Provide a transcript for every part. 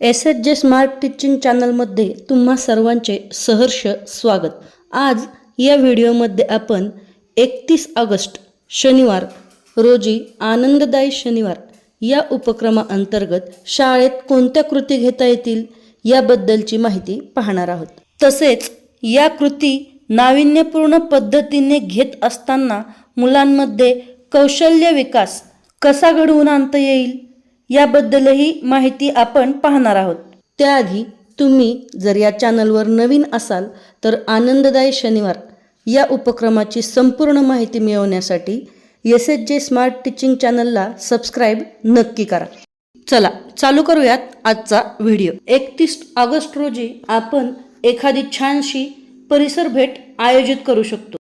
S H J smart teaching चॅनलमध्ये तुम्हा सर्वांचे सहर्ष स्वागत. आज या व्हिडिओमध्ये आपण एकतीस ऑगस्ट शनिवार रोजी आनंददायी शनिवार या उपक्रमाअंतर्गत शाळेत कोणत्या कृती घेता येतील याबद्दलची माहिती पाहणार आहोत. तसेच या कृती नाविन्यपूर्ण पद्धतीने घेत असताना मुलांमध्ये कौशल्य विकास कसा घडवून आणता येईल? याबद्दलही माहिती आपण पाहणार आहोत. त्याआधी तुम्ही जर या चॅनलवर नवीन असाल तर आनंददायी शनिवार या उपक्रमाची संपूर्ण माहिती मिळवण्यासाठी S H J smart teaching चॅनलला सबस्क्राईब नक्की करा. चला चालू करूयात आजचा व्हिडिओ. एकतीस ऑगस्ट रोजी आपण एखादी छानशी परिसर भेट आयोजित करू शकतो.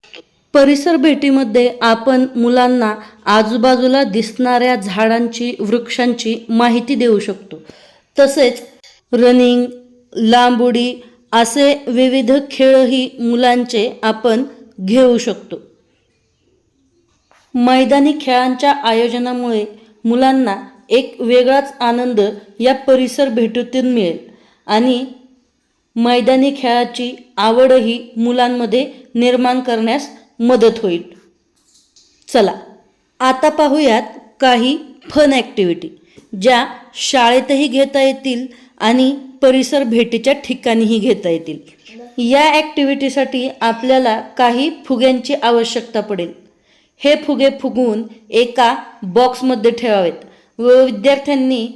परिसर भेटीमध्ये आपण मुलांना आजूबाजूला दिसणाऱ्या झाडांची वृक्षांची माहिती देऊ शकतो. तसेच रनिंग लांब उडी असे विविध खेळही मुलांचे आपण घेऊ शकतो. मैदानी खेळांच्या आयोजनामुळे मुलांना एक वेगळाच आनंद या परिसर भेटीतून मिळेल आणि मैदानी खेळाची आवडही मुलांमध्ये निर्माण करण्यास मदत होईल. चला आता पाहूयात काही फन ॲक्टिव्हिटी ज्या शाळेतही घेता येतील आणि परिसर भेटीच्या ठिकाणीही घेता येतील. या ॲक्टिव्हिटीसाठी आपल्याला काही फुग्यांची आवश्यकता पडेल. हे फुगे फुगवून एका बॉक्समध्ये ठेवावेत व विद्यार्थ्यांनी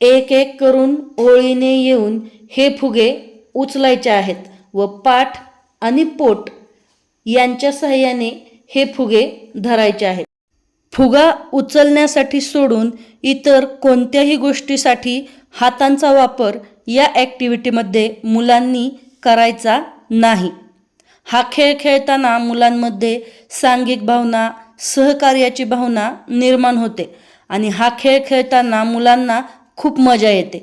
एक एक करून ओळीने येऊन हे फुगे उचलायचे आहेत व पाठ आणि पोट यांच्या सहाय्याने हे फुगे धरायचे आहेत. फुगा उचलण्यासाठी सोडून इतर कोणत्याही गोष्टीसाठी हातांचा वापर या ॲक्टिव्हिटीमध्ये मुलांनी करायचा नाही. हा खेळ खेळताना मुलांमध्ये सांघिक भावना सहकार्याची भावना निर्माण होते आणि हा खेळ खेळताना मुलांना खूप मजा येते.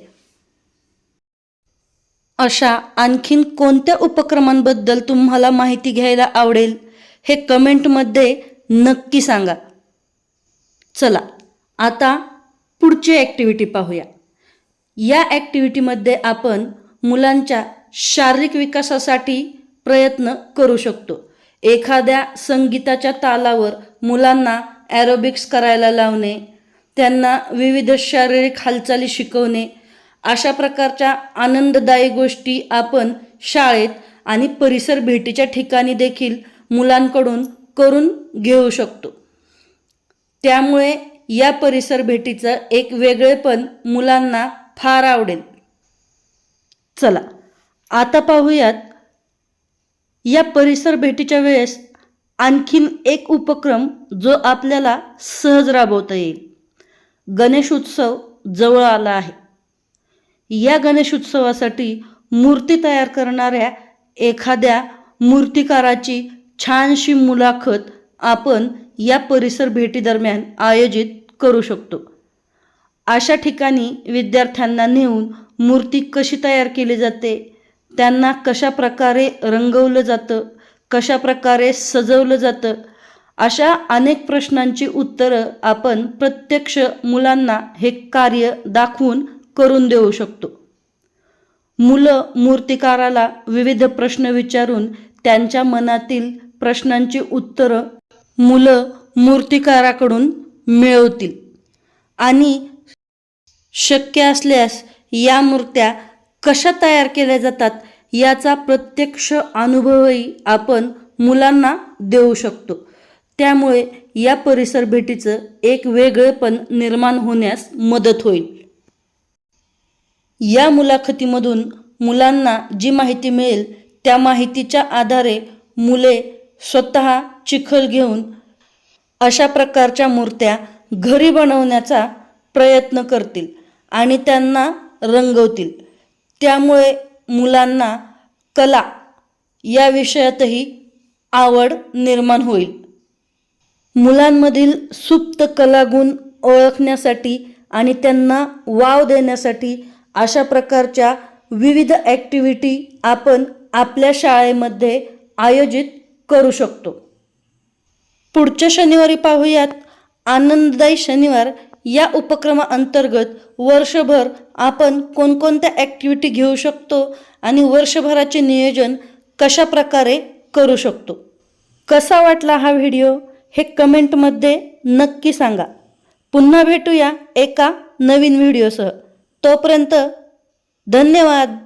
अशा आणखीन कोणत्या उपक्रमांबद्दल तुम्हाला माहिती घ्यायला आवडेल हे कमेंटमध्ये नक्की सांगा. चला आता पुढची ॲक्टिव्हिटी पाहूया. या ॲक्टिव्हिटीमध्ये आपण मुलांच्या शारीरिक विकासासाठी प्रयत्न करू शकतो. एखाद्या संगीताच्या तालावर मुलांना ॲरोबिक्स करायला लावणे त्यांना विविध शारीरिक हालचाली शिकवणे अशा प्रकारच्या आनंददायी गोष्टी आपण शाळेत आणि परिसर भेटीच्या ठिकाणी देखील मुलांकडून करून घेऊ शकतो. त्यामुळे या परिसर भेटीचं एक वेगळेपण मुलांना फार आवडेल. चला आता पाहूयात या परिसर भेटीच्या वेळेस आणखीन एक उपक्रम जो आपल्याला सहज राबवता येईल. गणेश उत्सव जवळ आला आहे. या गणेशोत्सवासाठी मूर्ती तयार करणाऱ्या एखाद्या मूर्तिकाराची छानशी मुलाखत आपण या परिसर भेटीदरम्यान आयोजित करू शकतो. अशा ठिकाणी विद्यार्थ्यांना नेऊन मूर्ती कशी तयार केली जाते त्यांना कशा प्रकारे रंगवलं जातं कशा प्रकारे सजवलं जातं अशा अनेक प्रश्नांची उत्तरं आपण प्रत्यक्ष मुलांना हे कार्य दाखवून करून देऊ शकतो. मुलं मूर्तिकाराला विविध प्रश्न विचारून त्यांच्या मनातील प्रश्नांची उत्तरं मुलं मूर्तिकाराकडून मिळवतील. आणि शक्य असल्यास या मूर्त्या कशा तयार केल्या जातात याचा प्रत्यक्ष अनुभवही आपण मुलांना देऊ शकतो. त्यामुळे या परिसर भेटीचं एक वेगळेपण निर्माण होण्यास मदत होईल. या मुलाखतीमधून मुलांना जी माहिती मिळेल त्या माहितीच्या आधारे मुले स्वतः चिखल घेऊन अशा प्रकारच्या मूर्त्या घरी बनवण्याचा प्रयत्न करतील आणि त्यांना रंगवतील. त्यामुळे मुलांना कला या विषयातही आवड निर्माण होईल. मुलांमधील सुप्त कलागुण ओळखण्यासाठी आणि त्यांना वाव देण्यासाठी अशा प्रकारच्या विविध ॲक्टिव्हिटी आपण आपल्या शाळेमध्ये आयोजित करू शकतो. पुढच्या शनिवारी पाहूयात. आनंददायी शनिवार या उपक्रमाअंतर्गत वर्षभर आपण कोणकोणत्या ॲक्टिव्हिटी घेऊ शकतो आणि वर्षभराचे नियोजन कशा प्रकारे करू शकतो? कसा वाटला हा व्हिडिओ? हे कमेंटमध्ये नक्की सांगा. पुन्हा भेटूया एका नवीन व्हिडिओसह. तोपर्यंत धन्यवाद.